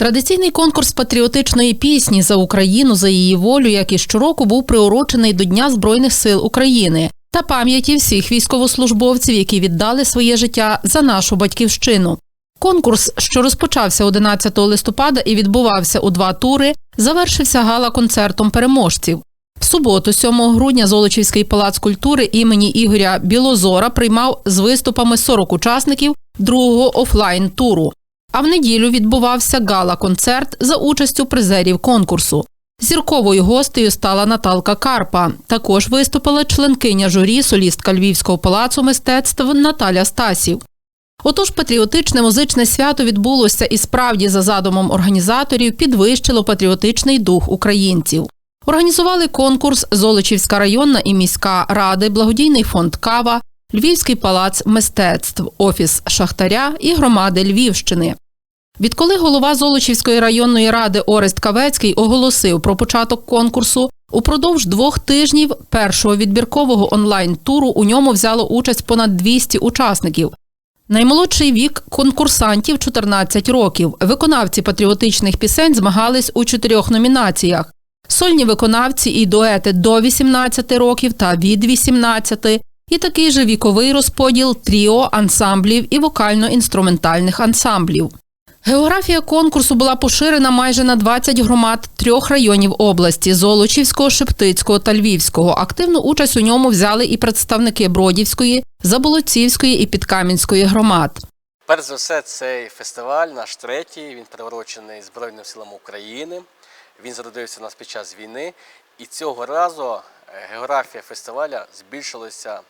Традиційний конкурс патріотичної пісні за Україну за її волю, як і щороку, був приурочений до Дня Збройних сил України та пам'яті всіх військовослужбовців, які віддали своє життя за нашу батьківщину. Конкурс, що розпочався 11 листопада і відбувався у два тури, завершився гала-концертом переможців. В суботу, 7 грудня, Золочівський палац культури імені Ігоря Білозора приймав з виступами 40 учасників другого офлайн-туру. А в неділю відбувався гала-концерт за участю призерів конкурсу. Зірковою гостею стала Наталка Карпа. Також виступила членкиня журі, солістка Львівського палацу мистецтв Наталя Стасів. Отож, патріотичне музичне свято відбулося і справді за задумом організаторів підвищило патріотичний дух українців. Організували конкурс Золочівська районна і міська ради, благодійний фонд Кава, Львівський палац мистецтв, офіс Шахтаря і громади Львівщини. Відколи голова Золочівської районної ради Орест Кавецький оголосив про початок конкурсу, упродовж двох тижнів першого відбіркового онлайн-туру у ньому взяло участь понад 200 учасників. Наймолодший вік конкурсантів 14 років. Виконавці патріотичних пісень змагались у чотирьох номінаціях: сольні виконавці і дуети до 18 років та від 18, і такий же віковий розподіл тріо, ансамблів і вокально-інструментальних ансамблів. Географія конкурсу була поширена майже на 20 громад трьох районів області Золочівського, Шептицького та Львівського. Активну участь у ньому взяли і представники Бродівської, Заболоцівської і Підкам'янської громад. Перш за все, цей фестиваль, наш третій, він приурочений Збройним силам України. Він зародився у нас під час війни. І цього разу е, географія фестиваля збільшилася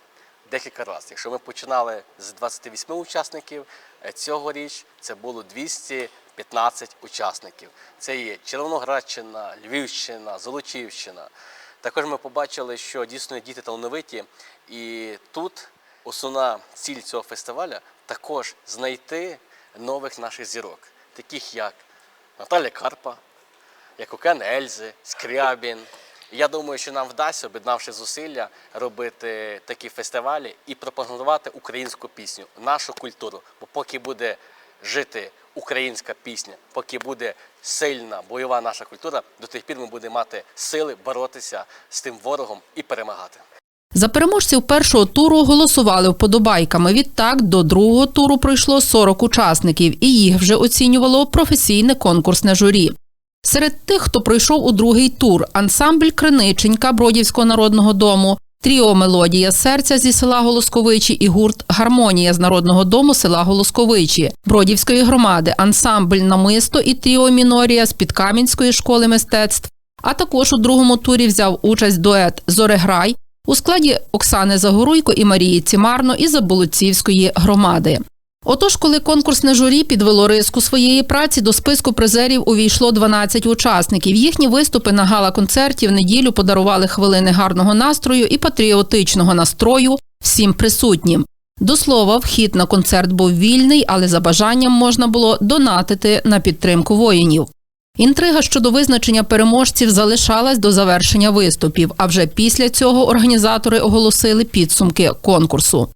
декілька разів. Якщо ми починали з 28 учасників, е, цьогоріч це було 215 учасників. Це є Червоноградщина, Львівщина, Золочівщина. Також ми побачили, що дійсно діти талановиті, і тут основна ціль цього фестиваля також знайти нових наших зірок, таких як Наталя Карпа, як Окен Ельзи, Скрябін. Я думаю, що нам вдасться, об'єднавши зусилля, робити такі фестивалі і пропагандувати українську пісню, нашу культуру. Бо поки буде жити українська пісня, поки буде сильна бойова наша культура, до тих пір ми будемо мати сили боротися з тим ворогом і перемагати. За переможців першого туру голосували вподобайками. Відтак до другого туру пройшло 40 учасників, і їх вже оцінювало професійне конкурсне журі. Серед тих, хто пройшов у другий тур, ансамбль Криниченька Бродівського народного дому, тріо Мелодія серця зі села Голосковичі і гурт Гармонія з народного дому села Голосковичі, Бродівської громади, ансамбль Намисто і тріо Мінорія з Підкам'янської школи мистецтв. А також у другому турі взяв участь дует Зореграй у складі Оксани Загоруйко і Марії Цімарно із Заболоцівської громади. Отож, коли конкурсне журі підвело риску своєї праці, до списку призерів увійшло 12 учасників. Їхні виступи на гала-концерті в неділю подарували хвилини гарного настрою і патріотичного настрою всім присутнім. До слова, вхід на концерт був вільний, але за бажанням можна було донатити на підтримку воїнів. Інтрига щодо визначення переможців залишалась до завершення виступів. А вже після цього організатори оголосили підсумки конкурсу.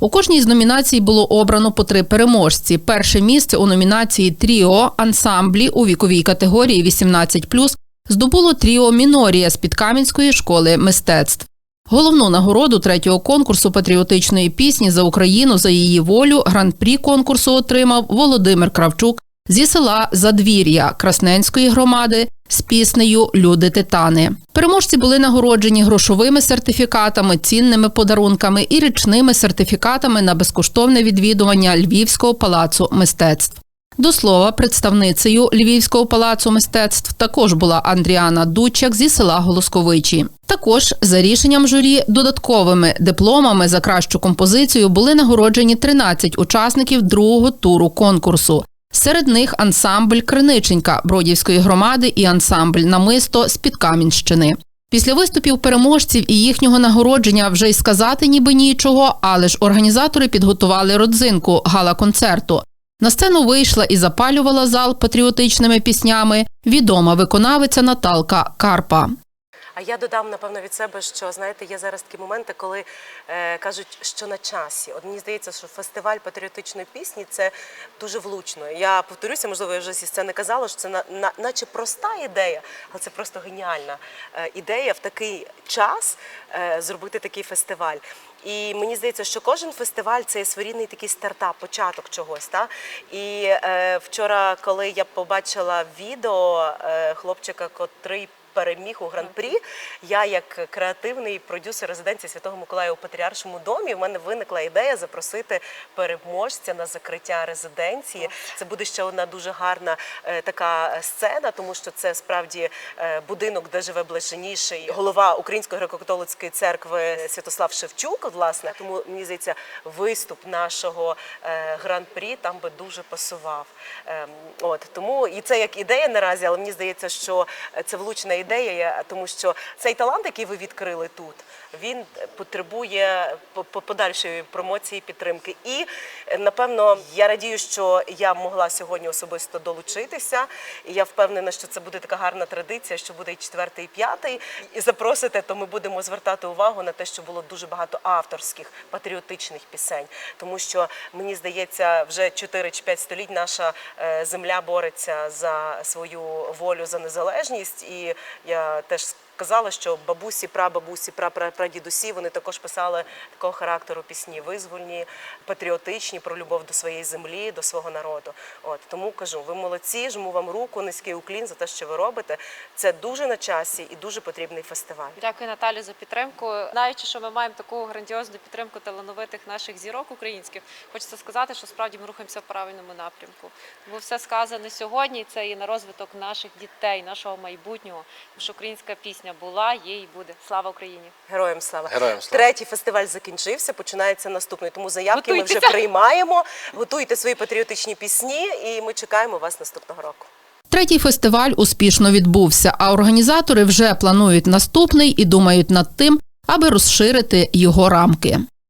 У кожній з номінацій було обрано по три переможці. Перше місце у номінації Тріо ансамблі у віковій категорії 18+, здобуло Тріо Мінорія з Підкам'янської школи мистецтв. Головну нагороду третього конкурсу патріотичної пісні за Україну за її волю гран-прі конкурсу отримав Володимир Кравчук зі села Задвір'я Красненської громади з піснею Люди Титани. Переможці були нагороджені грошовими сертифікатами, цінними подарунками і річними сертифікатами на безкоштовне відвідування Львівського палацу мистецтв. До слова, представницею Львівського палацу мистецтв також була Андріана Дучак зі села Голосковичі. Також за рішенням журі додатковими дипломами за кращу композицію були нагороджені 13 учасників другого туру конкурсу. Серед них ансамбль Криниченька Бродівської громади і ансамбль Намисто з Підкам'янщини. Після виступів переможців і їхнього нагородження вже й сказати ніби нічого, але ж організатори підготували родзинку гала-концерту. На сцену вийшла і запалювала зал патріотичними піснями відома виконавиця Наталка Карпа. А я додам напевно від себе, що знаєте, є зараз такі моменти, коли е, кажуть, що на часі. От мені здається, що фестиваль патріотичної пісні це дуже влучно. Я повторюся, можливо, я вже зі сцени казала, що це на, на, наче проста ідея, але це просто геніальна е, ідея в такий час е, зробити такий фестиваль. І мені здається, що кожен фестиваль це своєрідний такий стартап, початок чогось. Та? І е, вчора, коли я побачила відео е, хлопчика, котрий переміг у гран-прі, я як креативний продюсер резиденції Святого Миколая у Патріаршому домі, в мене виникла ідея запросити переможця на закриття резиденції. Це буде ще одна дуже гарна е, така сцена, тому що це справді е, будинок, де живе блаженніший голова Української греко-католицької церкви Святослав Шевчук. Власне, тому мені здається, виступ нашого е, гран-прі там би дуже пасував. Ем, От тому і це як ідея наразі, але мені здається, що це влучна ідея, тому що цей талант, який ви відкрили тут, він потребує по- по- подальшої промоції, підтримки. І напевно я радію, що я могла сьогодні особисто долучитися. І я впевнена, що це буде така гарна традиція, що буде і четвертий, і п'ятий. І запросите, то ми будемо звертати увагу на те, що було дуже багато авторських патріотичних пісень, тому що мені здається, вже 4 чи 5 століть наша е, земля бореться за свою волю за незалежність, і я теж казала, що бабусі, прабабусі, прапрадідусі вони також писали такого характеру пісні визвольні, патріотичні про любов до своєї землі, до свого народу. От тому кажу, ви молодці, жму вам руку, низький уклін за те, що ви робите. Це дуже на часі і дуже потрібний фестиваль. Дякую, Наталі, за підтримку. Знаючи, що ми маємо таку грандіозну підтримку талановитих наших зірок українських, хочеться сказати, що справді ми рухаємося в правильному напрямку. Тому все сказане сьогодні це і на розвиток наших дітей, нашого майбутнього. Тому що українська пісня була, є і буде. Слава Україні! Героям слава. Героям слава. Третій фестиваль закінчився, починається наступний. Тому заявки ми вже приймаємо. Готуйте свої патріотичні пісні, і ми чекаємо вас наступного року. Третій фестиваль успішно відбувся, а організатори вже планують наступний і думають над тим, аби розширити його рамки.